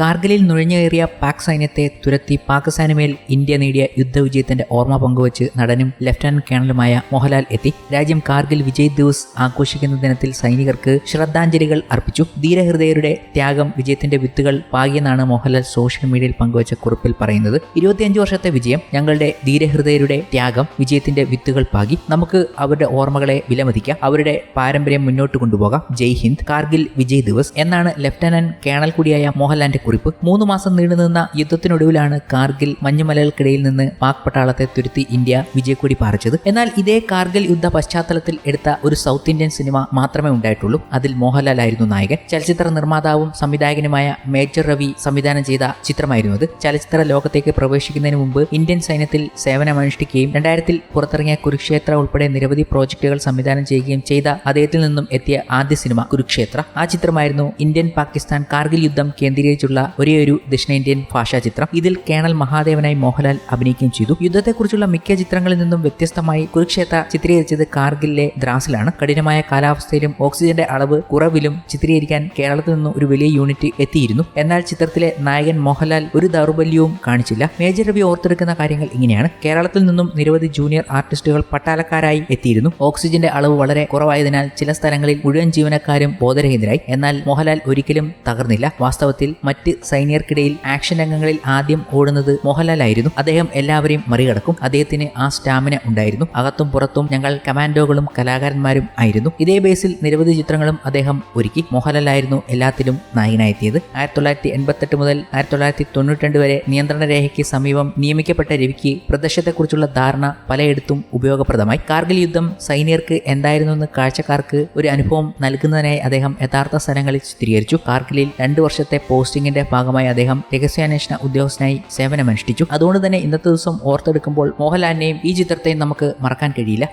കാർഗിലിൽ നുഴഞ്ഞുകയറിയ പാക് സൈന്യത്തെ തുരത്തി പാകിസ്ഥാന് മേൽ ഇന്ത്യ നേടിയ യുദ്ധവിജയത്തിന്റെ ഓർമ്മ പങ്കുവച്ച് നടനും ലഫ്റ്റനന്റ് കേണലുമായ മോഹൻലാൽ എത്തി. രാജ്യം കാർഗിൽ വിജയ് ദിവസ് ആഘോഷിക്കുന്ന ദിനത്തിൽ സൈനികർക്ക് ശ്രദ്ധാഞ്ജലികൾ അർപ്പിച്ചു. ധീരഹൃദയരുടെ ത്യാഗം വിജയത്തിന്റെ വിത്തുകൾ പാകിയെന്നാണ് മോഹൻലാൽ സോഷ്യൽ മീഡിയയിൽ പങ്കുവച്ച കുറിപ്പിൽ പറയുന്നത്. ഇരുപത്തിയഞ്ച് വർഷത്തെ വിജയം ഞങ്ങളുടെ ധീരഹൃദയരുടെ ത്യാഗം വിജയത്തിന്റെ വിത്തുകൾ പാകി. നമുക്ക് അവരുടെ ഓർമ്മകളെ വിലമതിക്കാം. അവരുടെ പാരമ്പര്യം മുന്നോട്ട് കൊണ്ടുപോകാം. ജയ് ഹിന്ദ് കാർഗിൽ വിജയ് ദിവസ് എന്നാണ് ലഫ്റ്റനന്റ് കേണൽ കൂടിയായ മോഹൻലാലിന്റെ കുറിപ്പ്. മൂന്ന് മാസം നീണ്ടുനിന്ന യുദ്ധത്തിനൊടുവിലാണ് കാർഗിൽ മഞ്ഞുമലകൾക്കിടയിൽ നിന്ന് പാക് പട്ടാളത്തെ തുരുത്തി ഇന്ത്യ വിജയക്കൊടി പാറിച്ചത്. എന്നാൽ ഇതേ കാർഗിൽ യുദ്ധ പശ്ചാത്തലത്തിൽ എടുത്ത ഒരു സൗത്ത് ഇന്ത്യൻ സിനിമ മാത്രമേ ഉണ്ടായിട്ടുള്ളൂ. അതിൽ മോഹൻലാൽ ആയിരുന്നു നായകൻ. ചലച്ചിത്ര നിർമ്മാതാവും സംവിധായകനുമായ മേജർ രവി സംവിധാനം ചെയ്ത ചിത്രമായിരുന്നു അത്. ചലച്ചിത്ര ലോകത്തേക്ക് പ്രവേശിക്കുന്നതിന് മുമ്പ് ഇന്ത്യൻ സൈന്യത്തിൽ സേവനമനുഷ്ഠിക്കുകയും രണ്ടായിരത്തിൽ പുറത്തിറങ്ങിയ കുരുക്ഷേത്ര ഉൾപ്പെടെ നിരവധി പ്രോജക്റ്റുകൾ സംവിധാനം ചെയ്യുകയും ചെയ്ത അദ്ദേഹത്തിൽ നിന്നും എത്തിയ ആദ്യ സിനിമ കുരുക്ഷേത്ര. ആ ചിത്രമായിരുന്നു ഇന്ത്യൻ പാകിസ്ഥാൻ കാർഗിൽ യുദ്ധം കേന്ദ്രീകരിച്ചുള്ള ഒരേയൊരു ദക്ഷിണേന്ത്യൻ ഭാഷാ ചിത്രം. ഇതിൽ കേണൽ മഹാദേവനായി മോഹൻലാൽ അഭിനയിക്കുകയും ചെയ്തു. യുദ്ധത്തെക്കുറിച്ചുള്ള മിക്ക ചിത്രങ്ങളിൽ നിന്നും വ്യത്യസ്തമായി കുരുക്ഷേത്ര ചിത്രീകരിച്ചത് കാർഗിലിലെ ദ്രാസിലാണ്. കഠിനമായ കാലാവസ്ഥയിലും ഓക്സിജന്റെ അളവ് കുറവിലും ചിത്രീകരിക്കാൻ കേരളത്തിൽ നിന്നും ഒരു വലിയ യൂണിറ്റ് എത്തിയിരുന്നു. എന്നാൽ ചിത്രത്തിലെ നായകൻ മോഹൻലാൽ ഒരു ദൗർബല്യവും കാണിച്ചില്ല. മേജർ രവി ഓർത്തെടുക്കുന്ന കാര്യങ്ങൾ ഇങ്ങനെയാണ്. കേരളത്തിൽ നിന്നും നിരവധി ജൂനിയർ ആർട്ടിസ്റ്റുകൾ പട്ടാളക്കാരായി എത്തിയിരുന്നു. ഓക്സിജന്റെ അളവ് വളരെ കുറവായതിനാൽ ചില സ്ഥലങ്ങളിൽ മുഴുവൻ ജീവനക്കാരും ബോധരഹിതരായി. എന്നാൽ മോഹൻലാൽ ഒരിക്കലും തകർന്നില്ല. വാസ്തവത്തിൽ മറ്റ് സൈനികർക്കിടയിൽ ആക്ഷൻ രംഗങ്ങളിൽ ആദ്യം ഓടുന്നത് മോഹൻലാലായിരുന്നു. അദ്ദേഹം എല്ലാവരെയും മറികടക്കും. അദ്ദേഹത്തിന് ആ സ്റ്റാമിന ഉണ്ടായിരുന്നു. അകത്തും പുറത്തും ഞങ്ങൾ കമാൻഡോകളും കലാകാരന്മാരും ആയിരുന്നു. ഇതേ ബേസിൽ നിരവധി ചിത്രങ്ങളും അദ്ദേഹം ഒരുക്കി. മോഹൻലാലായിരുന്നു എല്ലാത്തിലും നായകനായെത്തിയത്. ആയിരത്തി തൊള്ളായിരത്തി എൺപത്തെട്ട് മുതൽ ആയിരത്തി തൊള്ളായിരത്തി തൊണ്ണൂറ്റി വരെ നിയന്ത്രണ രേഖയ്ക്ക് സമീപം നിയമിക്കപ്പെട്ട രവിക്ക് പ്രദേശത്തെക്കുറിച്ചുള്ള ധാരണ പലയിടത്തും ഉപയോഗപ്രദമായി. കാർഗിൽ യുദ്ധം സൈനികർക്ക് എന്തായിരുന്നെന്ന് കാഴ്ചക്കാർക്ക് ഒരു അനുഭവം നൽകുന്നതിനായി അദ്ദേഹം യഥാർത്ഥ സ്ഥലങ്ങളിൽ ചിത്രീകരിച്ചു. കാർഗിലിൽ രണ്ടു വർഷത്തെ പോസ്റ്റിംഗിന്റെ ഭാഗമായി അദ്ദേഹം രഹസ്യാന്വേഷണ ഉദ്യോഗസ്ഥനായി സേവനമനുഷ്ഠിച്ചു. അതുകൊണ്ട് തന്നെ ഇന്നത്തെ ദിവസം ഓർത്തെടുക്കുമ്പോൾ മോഹൻലാലിനെയും ഈ ചിത്രത്തെയും നമുക്ക് മറക്കാൻ കഴിയില്ല.